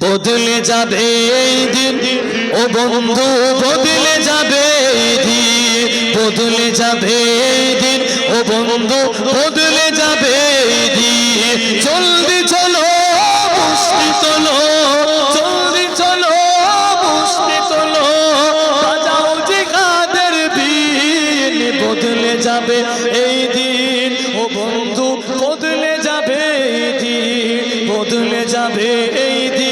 বদলে যাবে এই দিন। ও বন্ধু, বদলে যাবে দিন। বদলে যাবে দিন। ও বন্ধু, বদলে যাবে দিন। জলদি চলো চলো যাবে এই দিন। ও বদলে যাবে এই দিন। বদলে যাবে এই দিন।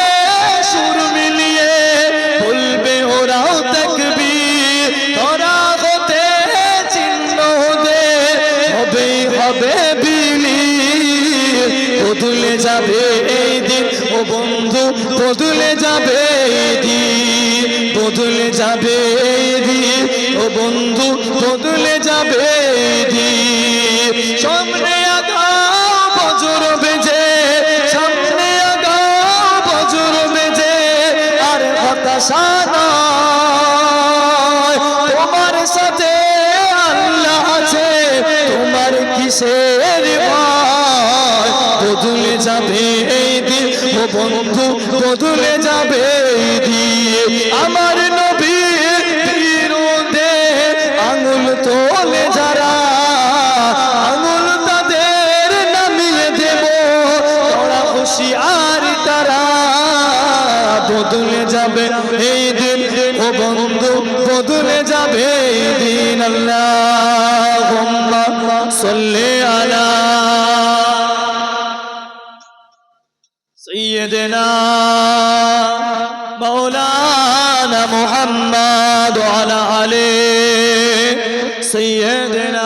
বদলে যাবে এই দিন, ও বন্ধু, বদলে যাবে এই দিন, বদলে যাবে এই দিন, ও বন্ধু, বদলে যাবে এই দিন। সামনে বজর বেজে, সামনে বজর বেজে, আর হতাশা তোমার সাথে আল্লাহ আছে, তোমার কিসের যাবে এই দিন। ও বন্ধু, বদলে যাবে এই দিন। আমার নবী বিরোধে আঙুল তোলে যারা, আঙুল তাদের নামিয়ে দেব। তোরা তারা বদলে যাবে এই দিন। ও বন্ধু, বদলে যাবে এই দিন আল্লাহ। سيدنا مولانا محمد وعلى عليه سيدنا